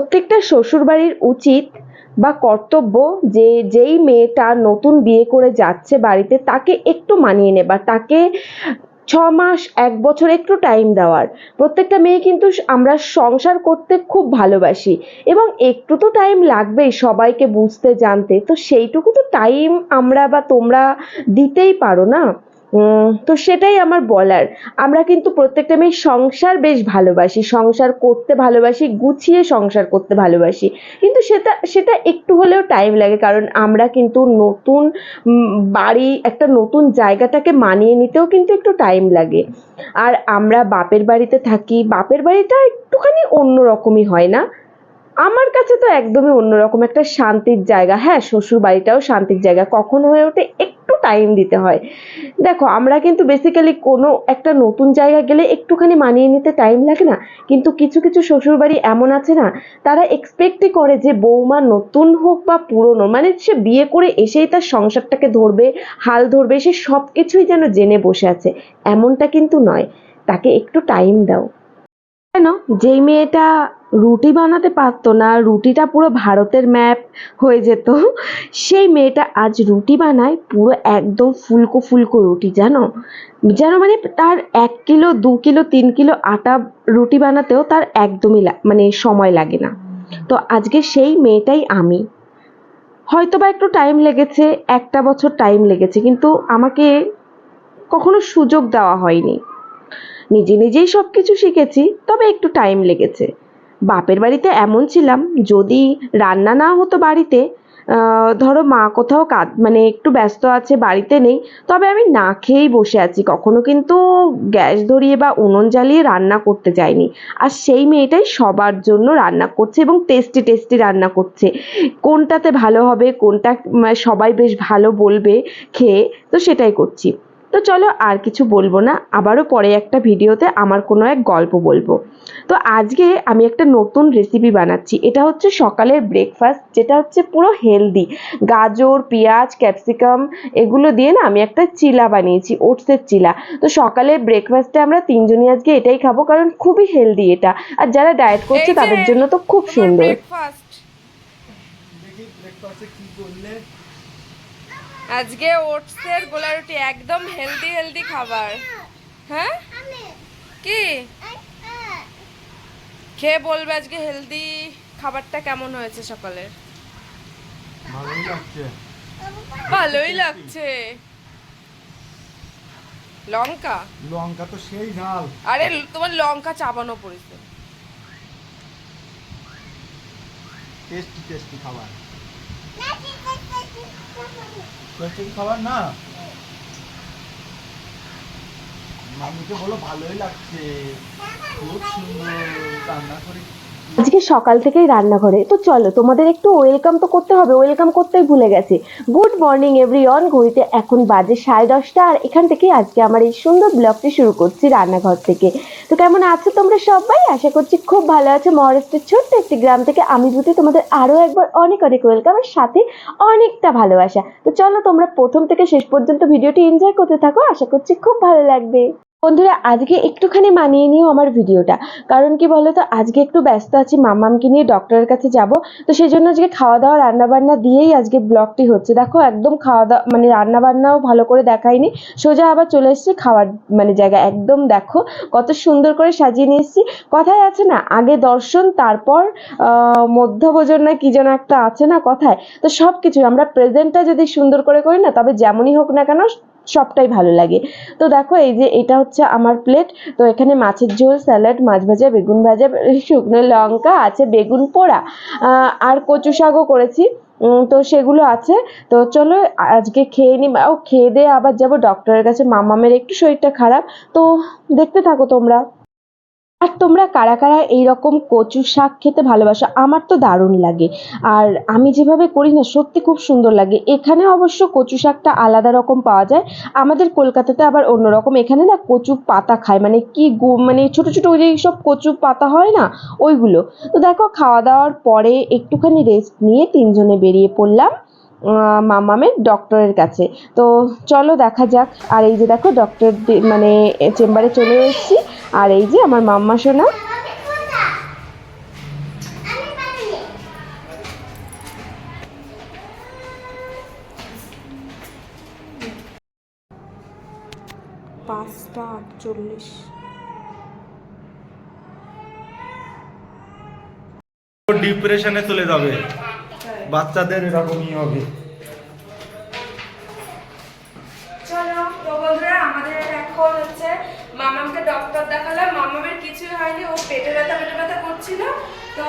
প্রত্যেকটা শ্বশুরবাড়ির উচিত বা কর্তব্য যে যেই মেয়েটা নতুন বিয়ে করে যাচ্ছে বাড়িতে তাকে একটু মানিয়ে নেবার, তাকে ছ মাস, এক বছর একটু টাইম দেওয়ার। প্রত্যেকটা মেয়ে কিন্তু আমরা সংসার করতে খুব ভালোবাসি এবং একটু তো টাইম লাগবেই সবাইকে বুঝতে, জানতে। তো সেইটুকু তো টাইম আমরা বা তোমরা দিতেই পারো না। তো সেটাই আমার বলার। আমরা কিন্তু প্রত্যেকটা মেয়ে সংসার বেশ ভালোবাসি, সংসার করতে ভালোবাসি, গুছিয়ে সংসার করতে ভালোবাসি। কিন্তু সেটা সেটা একটু হলেও টাইম লাগে, কারণ আমরা কিন্তু নতুন বাড়ি, একটা নতুন জায়গাটাকে মানিয়ে নিতেও কিন্তু একটু টাইম লাগে। আর আমরা বাপের বাড়িতে থাকি, বাপের বাড়িটা একটুখানি অন্যরকমই হয় না? আমার কাছে তো একদমই অন্যরকম একটা শান্তির জায়গা। হ্যাঁ শ্বশুর বাড়িটাও শান্তির জায়গা। কখন হয়ে ওঠে টাইম দিতে হয়। দেখো, আমরা কিন্তু বেসিক্যালি কোনো একটা নতুন জায়গা গেলে একটুখানি মানিয়ে নিতে টাইম লাগে না। কিন্তু কিছু কিছু শ্বশুরবাড়ি এমন আছে না, তারা এক্সপেক্টই করে যে বৌমা নতুন হোক বা পুরনো মানে সে বিয়ে করে এসেই তার সংসারটাকে ধরবে, হাল ধরবে, সে সব কিছুই যেন জেনে বসে আছে। এমনটা কিন্তু নয়। তাকে একটু টাইম দাও। কেন? যেই মেয়েটা রুটি বানাতে পারতো না, রুটিটা পুরো ভারতের ম্যাপ হয়ে যেত, সেই মেয়েটা আজ রুটি বানায় পুরো একদম ফুলকো ফুলকো রুটি, জানো? যেন মানে তার এক কিলো, দু কিলো, তিন কিলো আটা রুটি বানাতেও তার একদমই মানে সময় লাগে না। তো আজকে সেই মেয়েটাই আমি। হয়তো বা একটু টাইম লেগেছে, একটা বছর টাইম লেগেছে, কিন্তু আমাকে কখনো সুযোগ দেওয়া হয়নি। নিজে নিজেই সব কিছু শিখেছি তবে একটু টাইম লেগেছে। বাপের বাড়িতে এমন ছিলাম যদি রান্না না হতো বাড়িতে ধরো মা কোথাও কাজ মানে একটু ব্যস্ত আছে বাড়িতে নেই তবে আমি না খেয়েই বসে আছি। কখনো কিন্তু গ্যাস ধরিয়ে বা উনুন জ্বালিয়ে রান্না করতে যাইনি। আর সেই মেয়েটাই সবার জন্য রান্না করছে এবং টেস্টি টেস্টি রান্না করছে। কোনটাতে ভালো হবে কোনটা উম, সবাই বেশ ভালো বলবে খেয়ে তো সেটাই করছি। তো চলো আর কিছু বলব না আবারও পরে একটা ভিডিওতে আমার কোনো এক গল্প বলব। তো আজকে আমি একটা নতুন রেসিপি বানাচ্ছি এটা হচ্ছে সকালের ব্রেকফাস্ট যেটা হচ্ছে পুরো হেলদি গাজর পেঁয়াজ ক্যাপসিকাম এগুলো দিয়ে না আমি একটা চিলা বানিয়েছি ওটসের চিলা। তো সকালের ব্রেকফাস্টে আমরা তিনজনই আজকে এটাই খাব কারণ খুবই হেলদি এটা। আর যারা ডায়েট করছে তাদের জন্য তো খুব সুন্দর। ব্রেকফাস্ট দেখি ব্রেকফাস্টে কি করলে আজকে ওটসের গোলা রুটি একদম হেলদি হেলদি খাবার। হ্যাঁ? কি? খেয়ে বলবে আজকে হেলদি খাবারটা কেমন হয়েছে সকালের? ভালোই লাগছে। ভালোই লাগছে। লঙ্কা? লঙ্কা তো সেই ঝাল। আরে তোমার লঙ্কা চাবানো পড়েছে। টেস্টি টেস্টি খাবার। খাবার? না। মামিকে বলো ভালোই লাগছে। খুব সুন্দর। রান্না করে আজকে সকাল থেকেই রান্নাঘরে। তো চলো, তোমাদের একটু ওয়েলকাম তো করতে হবে ওয়েলকাম করতেই ভুলে গেছি। গুড মর্নিং এভরি অন ঘড়িতে এখন বাজে সাড়ে দশটা, আর এখান থেকে আজকে আমার এই সুন্দর ব্লগটি শুরু করছি রান্নাঘর থেকে। তো কেমন আছো তোমরা সবাই? আশা করছি খুব ভালো আছো। মহারাষ্ট্রের ছোট্ট একটি গ্রাম থেকে আমি বুঝি তোমাদের আরও একবার অনেক অনেক ওয়েলকাম আর সাথে অনেকটা ভালোবাসা। তো চলো, তোমরা প্রথম থেকে শেষ পর্যন্ত ভিডিওটি এনজয় করতে থাকো, আশা করছি খুব ভালো লাগবে। বন্ধুরা, আজকে একটুখানি মানিয়ে নিও আমার ভিডিওটা। কারণ কি বলতো, আজকে একটু ব্যস্ত আছি, মামামকে নিয়ে ডক্টরের কাছে যাব। তো সেই জন্য আজকে খাওয়া দাওয়া রান্না বান্না দিয়েই আজকে ব্লগটি হচ্ছে। দেখো, একদম খাওয়া দাওয়া মানে রান্না বান্নাও ভালো করে দেখাইনি। সোজা আবার চলে এসেছি খাওয়ার মানে জায়গা। একদম দেখো, কত সুন্দর করে সাজিয়ে নিয়ে এসেছি। কথায় আছে না, আগে দর্শন, তারপর মধ্যভোজন না কি যেন একটা আছে না কথায়। তো সব কিছু আমরা প্রেজেন্টটা যদি সুন্দর করে করি না, তবে যেমনই হোক না কেন সবটাই ভালো লাগে। তো দেখো, এই যে এটা হচ্ছে আমার প্লেট তো এখানে মাছের ঝোল স্যালাড মাছ ভাজা, বেগুন ভাজা, শুকনো লঙ্কা, আছে বেগুন পোড়া আর কচু শাকও করেছি। তো সেগুলো আছে। তো চলো, আজকে খেয়ে নি, ও, খেয়ে দিয়ে আবার যাব ডক্টরের কাছে। মামামের একটু শরীরটা খারাপ। তো দেখতে থাকো তোমরা। আর তোমরা কারা কারা এইরকম কচু শাক খেতে ভালোবাসো? আমার তো দারুণ লাগে। আর আমি যেভাবে করি না, সত্যি খুব সুন্দর লাগে। এখানে অবশ্য কচু শাকটা আলাদা রকম পাওয়া যায়। আমাদের কলকাতাতে আবার অন্যরকম। এখানে না কচু পাতা খায়। মানে কি গু- মানে ছোট ছোট ওই যে সব কচু পাতা হয় না, ওইগুলো। তো দেখো, খাওয়া দাওয়ার পরে একটুখানি রেস্ট নিয়ে তিনজনে বেরিয়ে পড়লাম। মামামের ডক্টরের কাছে। তো চলো দেখা যাক। আর এই যে দেখো ডক্টর মানে চেম্বারে চলে এসেছি। আর এই যে আমার মাম্মা শোনা ডিপ্রেশনে চলে যাবে। বাচ্চাদের এরকমই হবে। চলো তো বন্ধুরা আমাদের এখন হচ্ছে। মামামকে ডক্টর দেখালাম। মামামের কিছুই হয়নি ও পেটে ব্যথা পেটে ব্যথা করছিল। তো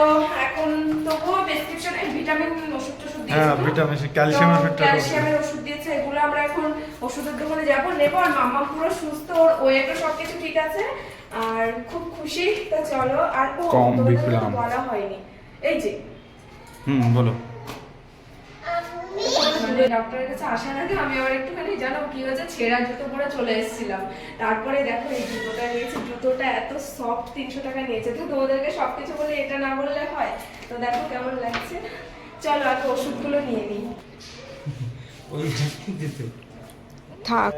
এখন তবুও প্রেসক্রিপশনে ভিটামিন ওষুধ টষুধ দিয়েছে হ্যাঁ ভিটামিন ক্যালসিয়ামের ফ্যাক্টর ক্যালসিয়ামের ওষুধ দিয়েছে এগুলো আমরা এখন ওষুধের দোকানে যাব। নেব আর মামা পুরো সুস্থ ওর ওয়েটও সবকিছু ঠিক আছে। আর খুব খুশি তো চলো। আর ও কম বলা হয়নি। এই যে। হুম বলো। মানে ডক্টরের কাছে আসার আগে আমি আবার একটুখানি জানো কি হয়েছে? ছেঁড়া জুতো পরে চলে এসেছিলাম। তারপরে দেখো এই জুতোটা নিয়েছি। জুতোটা এত সফট তিনশো টাকা নিয়েছে। তো তোমাদেরকে সবকিছু বলে এটা না বললে হয়? তো দেখো কেমন লাগছে। চলো আগে ওষুধগুলো নিয়ে নিই। থাক।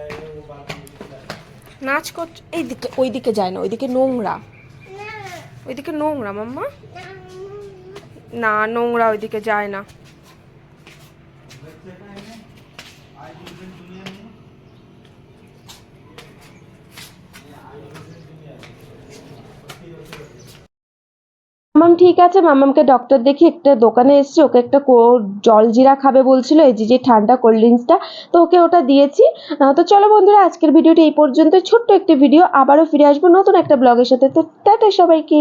নাচ করছে এইদিকে ওইদিকে যায় না ওইদিকে নোংরা। ওইদিকে নোংরা মাম্মা। না নোংরা ওইদিকে যায় না। মামাম ঠিক আছে, মামামকে ডক্টর দেখি একটা দোকানে এসেছি, ওকে একটা কো- জলজিরা খাবে বলছিল, এই যে যে ঠান্ডা কোল্ড ড্রিঙ্কসটা তো ওকে ওটা দিয়েছি। তো চলো বন্ধুরা, আজকের ভিডিওটি এই পর্যন্ত ছোট্ট একটি ভিডিও আবারও ফিরে আসব নতুন একটা ব্লগের সাথে। তো টাটা সবাইকে।